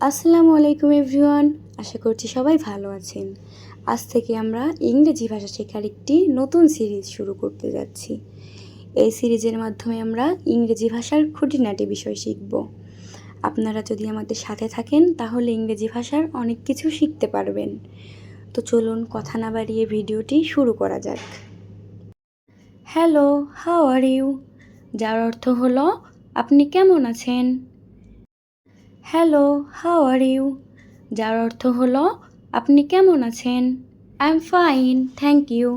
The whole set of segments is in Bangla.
আসসালামু আলাইকুম এভরিওয়ান, আশা করছি সবাই ভালো আছেন। আজ থেকে আমরা ইংরেজি ভাষা শেখার একটি নতুন সিরিজ শুরু করতে যাচ্ছি। এই সিরিজের মাধ্যমে আমরা ইংরেজি ভাষার খুঁটিনাটি বিষয় শিখব। আপনারা যদি আমাদের সাথে থাকেন, তাহলে ইংরেজি ভাষার অনেক কিছু শিখতে পারবেন। তো চলুন কথা না বাড়িয়ে ভিডিওটি শুরু করা যাক। Hello, how are you? যার অর্থ হলো, আপনি কেমন আছেন? হ্যালো হাউ আর ইউ যার অর্থ হলো, আপনি কেমন আছেন? I am fine thank you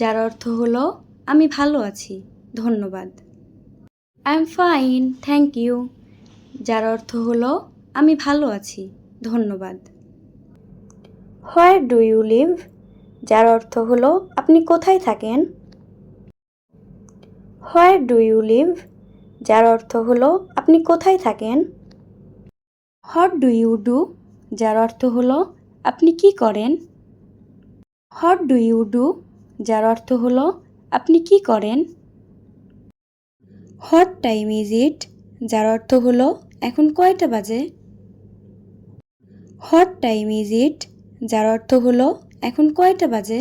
যার অর্থ হলো, আমি ভালো আছি, ধন্যবাদ। I am fine thank you যার অর্থ হলো, আমি ভালো আছি, ধন্যবাদ। হোয়ার ডু ইউ লিভ যার অর্থ হলো, আপনি কোথায় থাকেন? হোয়ার ডু ইউ লিভ যার অর্থ হলো, আপনি কোথায় থাকেন? হট ডু ইউ ডু যার অর্থ হলো, আপনি কি করেন? হট ডু ইউ ডু যার অর্থ হলো, আপনি কি করেন? হট টাইম ইজ ইট যার অর্থ হলো, এখন কয়টা বাজে? হট টাইম ইজ ইট যার অর্থ হলো, এখন কয়টা বাজে?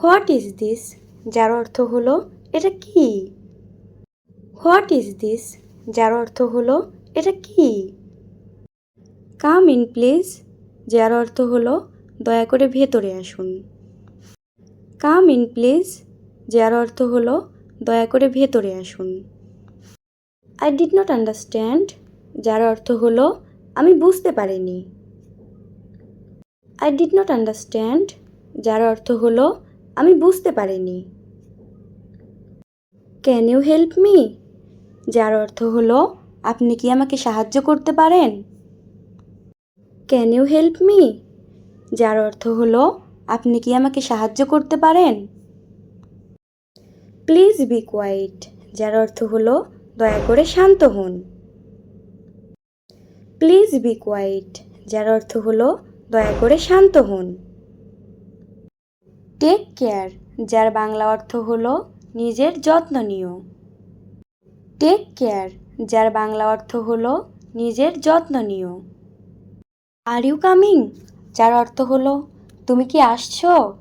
হোয়াট ইজ দিস যার অর্থ হলো, এটা কি? হোয়াট ইজ দিস যার অর্থ হলো এটা কি? কাম ইন প্লিজ যার অর্থ হলো, দয়া করে ভেতরে আসুন। কাম ইন প্লিজ যার অর্থ হলো, দয়া করে ভেতরে আসুন। আই ডিড নট আন্ডারস্ট্যান্ড যার অর্থ হলো, আমি বুঝতে পারিনি। আই ডিড নট আন্ডারস্ট্যান্ড যার অর্থ হলো, আমি বুঝতে পারিনি। ক্যান ইউ হেল্প মি যার অর্থ হলো আপনি কি আমাকে সাহায্য করতে পারেন? ক্যান ইউ হেল্প মি যার অর্থ হলো, আপনি কি আমাকে সাহায্য করতে পারেন? প্লিজ বি কোয়াইট যার অর্থ হলো, দয়া করে শান্ত হন। প্লিজ বি কোয়াইট যার অর্থ হলো, দয়া করে শান্ত হন। টেক কেয়ার যার বাংলা অর্থ হলো, নিজের যত্ন নিও। টেক কেয়ার যার বাংলা অর্থ হলো নিজের যত্ন নিও। আর ইউ কামিং যার অর্থ হলো, তুমি কি আসছো?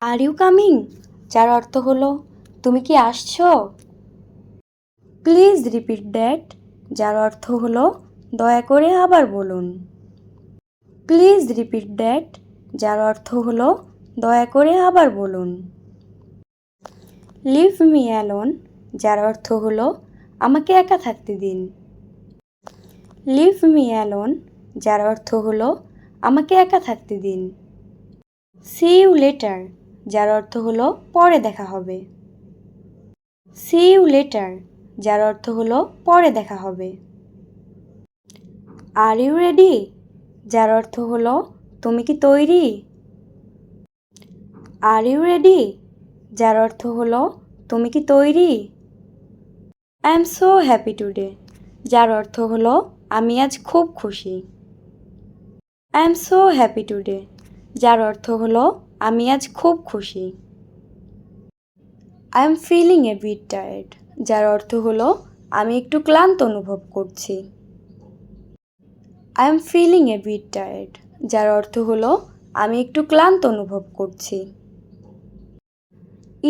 আর ইউ কামিং যার অর্থ হলো, তুমি কি আসছো? প্লিজ রিপিট দ্যাট যার অর্থ হলো, দয়া করে আবার বলুন। প্লিজ রিপিট দ্যাট যার অর্থ হলো, দয়া করে আবার বলুন। লিভ মি অ্যালোন যার অর্থ হলো আমাকে একা থাকতে দিন। লিভ মি অ্যালোন যার অর্থ হলো, আমাকে একা থাকতে দিন। সি ইউ লেটার যার অর্থ হলো, পরে দেখা হবে। সি ইউ লেটার যার অর্থ হলো, পরে দেখা হবে। আর ইউ রেডি যার অর্থ হলো, তুমি কি তৈরি? আর ইউ রেডি যার অর্থ হলো, তুমি কি তৈরি? I am so happy today যার অর্থ হলো, আমি আজ খুব খুশি। I am so happy today যার অর্থ হলো, আমি আজ খুব খুশি। I am feeling a bit tired যার অর্থ হলো, আমি একটু ক্লান্ত অনুভব করছি। I am feeling a bit tired যার অর্থ হলো, আমি একটু ক্লান্ত অনুভব করছি।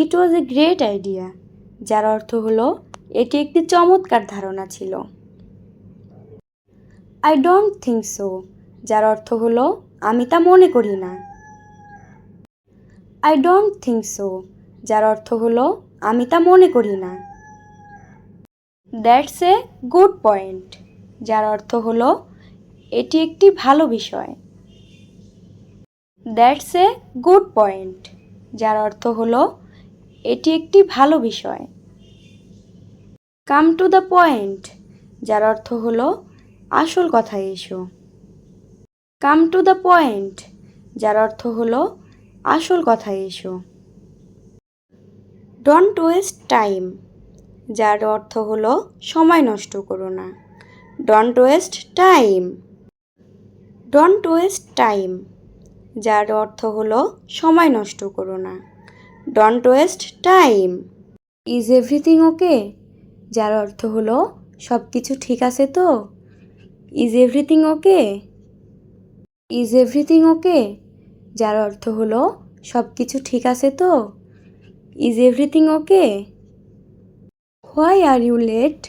ইট ওয়াজ এ গ্রেট আইডিয়া যার অর্থ হলো এটি একটি চমৎকার ধারণা ছিল। আই ডোন্ট থিঙ্ক সো যার অর্থ হলো, আমি তা মনে করি না। আই ডোন্ট থিঙ্ক সো যার অর্থ হলো, আমি তা মনে করি না। দ্যাটস এ গুড পয়েন্ট যার অর্থ হলো, এটি একটি ভালো বিষয়। দ্যাটস এ গুড পয়েন্ট যার অর্থ হলো, এটি একটি ভালো বিষয়। কাম টু দ্য পয়েন্ট, যার অর্থ হলো, আসল কথায় এসো। কাম টু দ্য পয়েন্ট, যার অর্থ হলো, আসল কথায় এসো। ডোন্ট ওয়েস্ট টাইম, যার অর্থ হলো, সময় নষ্ট করো না। Don't waste time. Don't waste time, যার অর্থ হলো, সময় নষ্ট করো না। Don't waste time. Is everything okay? যার অর্থ হলো সব কিছু ঠিক আছে তো? Is everything okay is everything okay যার অর্থ হলো সব কিছু ঠিক আছে তো? Is everything okay why are you late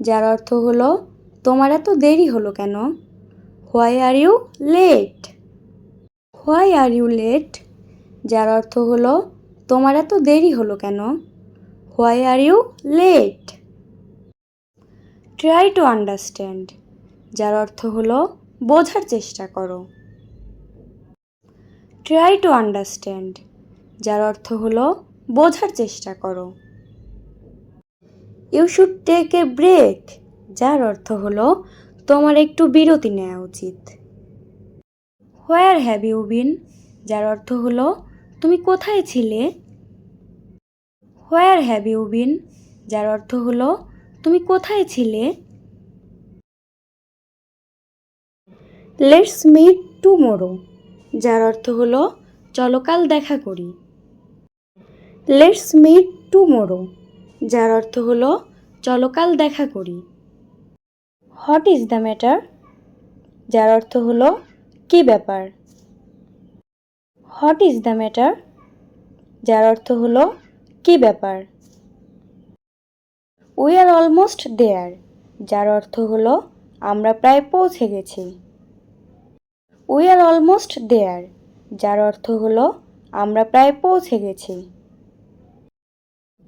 যার অর্থ হলো, তোমার এত দেরি হলো কেন? Why are you late why are you late যার অর্থ হলো, তোমার এত দেরি হলো কেন? Why are you late try to understand যার অর্থ হলো বোঝার চেষ্টা করো। ট্রাই টু আন্ডারস্ট্যান্ড যার অর্থ হলো বোঝার চেষ্টা করো। You should take a break যার অর্থ হলো তোমার একটু বিরতি নেওয়া উচিত। হোয়ার হ্যাভ ইউ বিন যার অর্থ হলো তুমি কোথায় ছিলে? হোয়ার হ্যাভ ইউ বিন যার অর্থ হলো তুমি কোথায় ছিলে? লেটস মিট টুমোরো যার অর্থ হলো, চলো কাল দেখা করি। লেটস মিট টুমোরো যার অর্থ হলো, চলো কাল দেখা করি। হোয়াট ইজ দ্য ম্যাটার যার অর্থ হলো, কি ব্যাপার? হোয়াট ইজ দ্য ম্যাটার যার অর্থ হলো, কি ব্যাপার? উই আর অলমোস্ট দেয়ার যার অর্থ হলো আমরা প্রায় পৌঁছে গেছি। উই আর অলমোস্ট দেয়ার যার অর্থ হলো আমরা প্রায় পৌঁছে গেছি।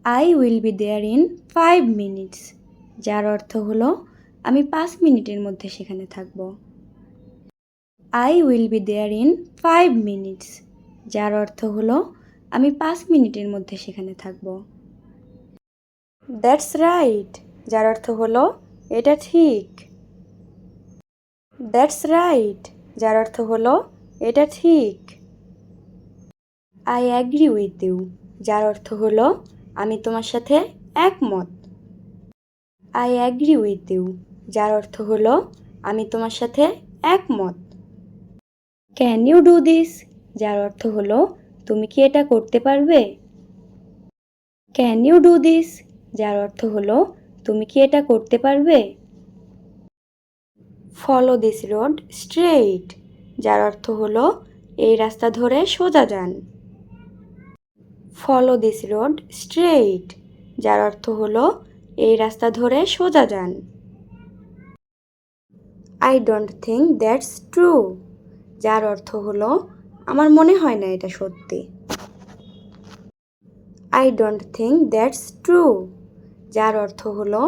I will be there in five minutes যার অর্থ হলো আমি পাঁচ মিনিটের মধ্যে সেখানে থাকব। I will be there in five minutes যার অর্থ হলো আমি পাঁচ মিনিটের মধ্যে সেখানে থাকব। দ্যাটস রাইট যার অর্থ হলো, এটা ঠিক। দ্যাটস রাইট যার অর্থ হলো, এটা ঠিক। আই অ্যাগ্রি উইথ ইউ যার অর্থ হলো, আমি তোমার সাথে একমত। আই অ্যাগ্রি উইথ ইউ যার অর্থ হলো, আমি তোমার সাথে একমত। ক্যান ইউ ডু দিস যার অর্থ হলো, তুমি কি এটা করতে পারবে? ক্যান ইউ ডু দিস যার অর্থ হলো, তুমি কি এটা করতে পারবে? ফলো দিস রোড স্ট্রেইট যার অর্থ হলো, এই রাস্তা ধরে সোজা যান। ফলো দিস রোড স্ট্রেইট যার অর্থ হলো, এই রাস্তা ধরে সোজা যান। I don't think that's true যার অর্থ হলো, আমার মনে হয় না এটা সত্যি। I don't think that's true যার অর্থ হলো,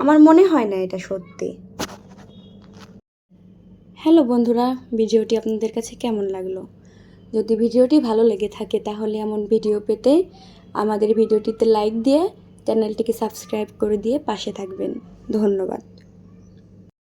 আমার মনে হয় না এটা সত্যি। হ্যালো বন্ধুরা, ভিডিওটি আপনাদের কাছে কেমন লাগল? যদি ভিডিওটি ভালো লেগে থাকে, তাহলে এমন ভিডিও পেতে আমাদের ভিডিওটিতে লাইক দিয়ে চ্যানেলটিকে সাবস্ক্রাইব করে দিয়ে পাশে থাকবেন। ধন্যবাদ।